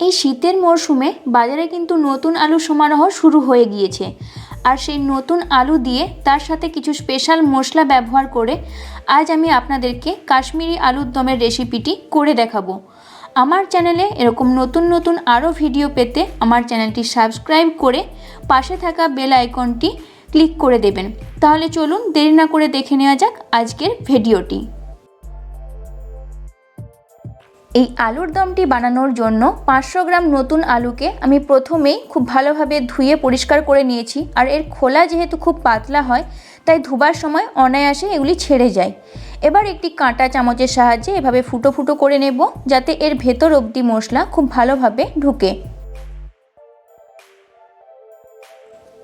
এই শীতের মরশুমে বাজারে কিন্তু নতুন আলু সমারোহ শুরু হয়ে গিয়েছে। আর সেই নতুন আলু দিয়ে তার সাথে কিছু স্পেশাল মশলা ব্যবহার করে আজ আমি আপনাদেরকে কাশ্মীরি আলুর দমের রেসিপিটি করে দেখাবো। আমার চ্যানেলে এরকম নতুন নতুন আরও ভিডিও পেতে আমার চ্যানেলটি সাবস্ক্রাইব করে পাশে থাকা বেল আইকনটি ক্লিক করে দেবেন। তাহলে চলুন দেরি না করে দেখে নেওয়া যাক আজকের ভিডিওটি। এই আলুর দমটি বানানোর জন্য পাঁচশো গ্রাম নতুন আলুকে আমি প্রথমেই খুব ভালোভাবে ধুয়ে পরিষ্কার করে নিয়েছি। আর এর খোলা যেহেতু খুব পাতলা হয়, তাই ধোবার সময় অনায়াসে এগুলি ছেড়ে যায়। এবার একটি কাঁটা চামচের সাহায্যে এভাবে ফুটো ফুটো করে নেব, যাতে এর ভেতর অবধি মশলা খুব ভালোভাবে ঢুকে।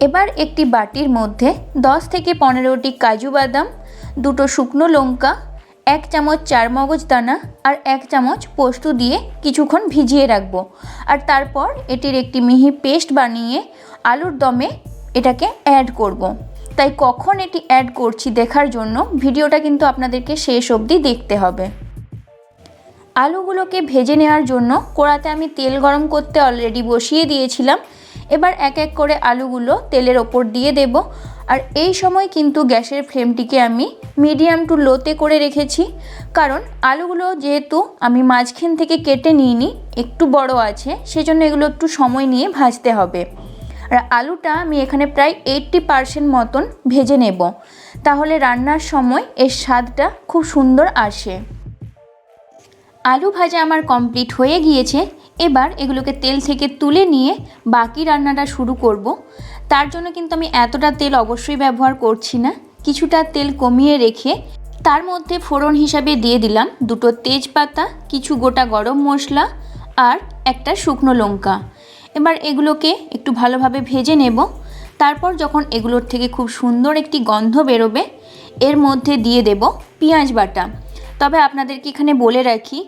এবার একটি বাটির মধ্যে 10 থেকে পনেরোটি কাজু বাদাম, দুটো শুকনো লঙ্কা এক চামচ চার মগজ দানা আর এক চামচ পোস্ত দিয়ে কিছুক্ষণ ভিজিয়ে রাখব। আর তারপর এটির একটি মিহি পেস্ট বানিয়ে আলুর দমে এটাকে অ্যাড করব। তাই কখন এটি অ্যাড করছি দেখার জন্য ভিডিওটা কিন্তু আপনাদেরকে শেষ অবধি দেখতে হবে। আলুগুলোকে ভেজে নেওয়ার জন্য কড়াতে আমি তেল গরম করতে অলরেডি বসিয়ে দিয়েছিলাম। এবার এক এক করে আলুগুলো তেলের ওপর দিয়ে দেব। আর এই সময় কিন্তু গ্যাসের ফ্লেমটিকে আমি মিডিয়াম টু লোতে করে রেখেছি। কারণ আলুগুলো যেহেতু আমি মাঝখান থেকে কেটে নিইনি, একটু বড় আছে, সেজন্য এগুলো একটু সময় নিয়ে ভাজতে হবে। আর আলুটা আমি এখানে প্রায় এইট্টি পারসেন্ট মতন ভেজে নেব। তাহলে রান্নার সময় এর স্বাদটা খুব সুন্দর আসে। আলু ভাজা আমার কমপ্লিট হয়ে গিয়েছে। এবার এগুলোকে তেল থেকে তুলে নিয়ে বাকি রান্নাটা শুরু করব। তার জন্য কিন্তু আমি এতটা তেল অবশ্যই ব্যবহার করছি না। কিছুটা তেল কমিয়ে রেখে তার মধ্যে ফোড়ন হিসাবে দিয়ে দিলাম দুটো তেজপাতা, কিছু গোটা গরম মশলা আর একটা শুকনো লঙ্কা। এবার এগুলোকে একটু ভালোভাবে ভেজে নেব। তারপর যখন এগুলোর থেকে খুব সুন্দর একটি গন্ধ বেরোবে, এর মধ্যে দিয়ে দেব পেঁয়াজ বাটা। তবে আপনাদেরকে এখানে বলে রাখি,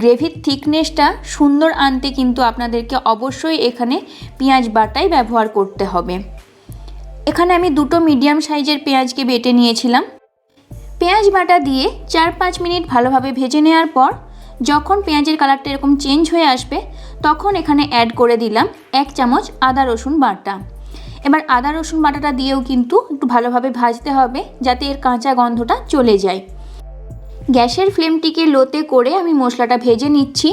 গ্রেভির থিকনেসটা সুন্দর আনতে কিন্তু আপনাদেরকে অবশ্যই এখানে পেঁয়াজ বাটাই ব্যবহার করতে হবে। এখানে আমি দুটো মিডিয়াম সাইজের পেঁয়াজকে বেটে নিয়েছিলাম। পেঁয়াজ বাটা দিয়ে চার পাঁচ মিনিট ভালোভাবে ভেজে নেওয়ার পর, যখন পেঁয়াজের কালারটা এরকম চেঞ্জ হয়ে আসবে, তখন এখানে অ্যাড করে দিলাম এক চামচ আদা রসুন বাটা। এবার আদা রসুন বাটাটা দিয়েও কিন্তু একটু ভালোভাবে ভাজতে হবে, যাতে এর কাঁচা গন্ধটা চলে যায়। গ্যাসের ফ্লেমটিকে লোতে করে আমি মশলাটা ভেজে নিচ্ছি।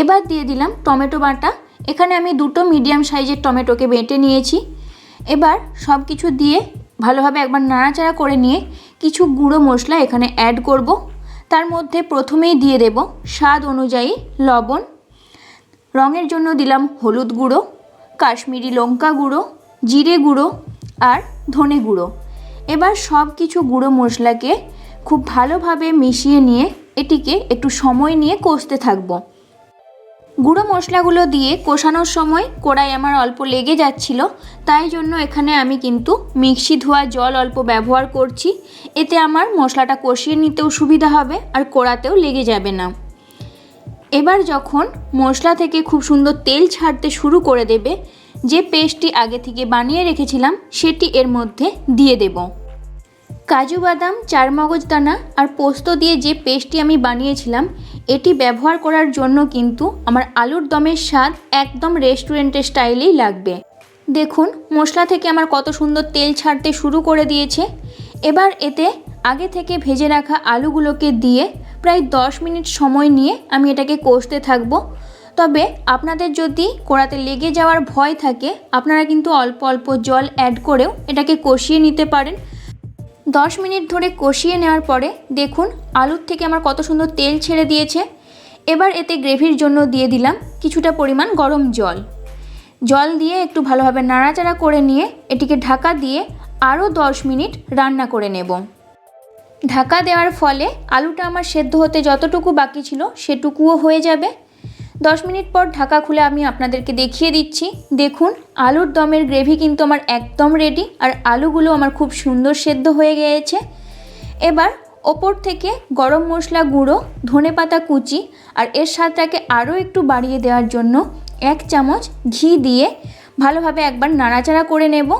এবার দিয়ে দিলাম টমেটো বাটা। এখানে আমি দুটো মিডিয়াম সাইজের টমেটোকে বেটে নিয়েছি। এবার সব কিছু দিয়ে ভালোভাবে একবার নাড়াচাড়া করে নিয়ে কিছু গুঁড়ো মশলা এখানে অ্যাড করব। তার মধ্যে প্রথমেই দিয়ে দেব স্বাদ অনুযায়ী লবণ। রঙের জন্য দিলাম হলুদ গুঁড়ো, কাশ্মীরি লঙ্কা গুঁড়ো, জিরে গুঁড়ো আর ধনে গুঁড়ো। এবার সব কিছু গুঁড়ো মশলাকে খুব ভালোভাবে মিশিয়ে নিয়ে এটিকে একটু সময় নিয়ে কষতে থাকব। গুঁড়ো মশলাগুলো দিয়ে কষানোর সময় কড়াই আমার অল্প লেগে যাচ্ছিল, তাই জন্য এখানে আমি কিন্তু মিক্সি ধোয়া জল অল্প ব্যবহার করছি। এতে আমার মশলাটা কষিয়ে নিতেও সুবিধা হবে আর কড়াতেও লেগে যাবে না। এবার যখন মশলা থেকে খুব সুন্দর তেল ছাড়তে শুরু করে দেবে, যে পেস্টটি আগে থেকে বানিয়ে রেখেছিলাম, সেটি এর মধ্যে দিয়ে দেবো। কাজু বাদাম, চারমগজ দানা আর পোস্ত দিয়ে যে পেস্টটি আমি বানিয়েছিলাম, এটি ব্যবহার করার জন্য কিন্তু আমার আলুর দমের স্বাদ একদম রেস্টুরেন্টের স্টাইলেই লাগবে। দেখুন, মশলা থেকে আমার কত সুন্দর তেল ছাড়তে শুরু করে দিয়েছে। এবার এতে আগে থেকে ভেজে রাখা আলুগুলোকে দিয়ে প্রায় দশ মিনিট সময় নিয়ে আমি এটাকে কষতে থাকব। তবে আপনাদের যদি কোড়াতে লেগে যাওয়ার ভয় থাকে, আপনারা কিন্তু অল্প অল্প জল অ্যাড করেও এটাকে কষিয়ে নিতে পারেন। দশ মিনিট ধরে কষিয়ে নেওয়ার পরে দেখুন আলুর থেকে আমার কত সুন্দর তেল ছেড়ে দিয়েছে। এবার এতে গ্রেভির জন্য দিয়ে দিলাম কিছুটা পরিমাণ গরম জল। জল দিয়ে একটু ভালোভাবে নাড়াচাড়া করে নিয়ে এটিকে ঢাকা দিয়ে আরও দশ মিনিট রান্না করে নেব। ঢাকা দেওয়ার ফলে আলুটা আমার সেদ্ধ হতে যতটুকু বাকি ছিল সেটুকুও হয়ে যাবে। দশ মিনিট পর ঢাকা খুলে আমি আপনাদেরকে দেখিয়ে দিচ্ছি। দেখুন, আলুর দমের গ্রেভি কিন্তু আমার একদম রেডি আর আলুগুলো আমার খুব সুন্দর সেদ্ধ হয়ে গিয়েছে। এবার ওপর থেকে গরম মশলা গুঁড়ো, ধনে পাতা কুচি আর এর স্বাদটাকে আরও একটু বাড়িয়ে দেওয়ার জন্য এক চামচ ঘি দিয়ে ভালোভাবে একবার নাড়াচাড়া করে নেব।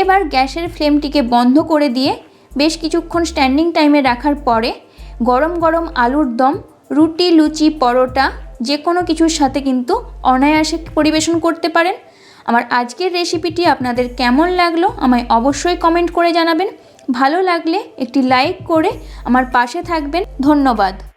এবার গ্যাসের ফ্লেমটিকে বন্ধ করে দিয়ে বেশ কিছুক্ষণ স্ট্যান্ডিং টাইমে রাখার পরে গরম গরম আলুর দম, রুটি, লুচি, পরোটা যে কোনো কিছুর সাথে কিন্তু অনায়াসে পরিবেশন করতে পারেন। আমার আজকের রেসিপিটি আপনাদের কেমন লাগল আমায় অবশ্যই কমেন্ট করে জানাবেন। ভালো লাগলে একটি লাইক করে আমার পাশে থাকবেন। ধন্যবাদ।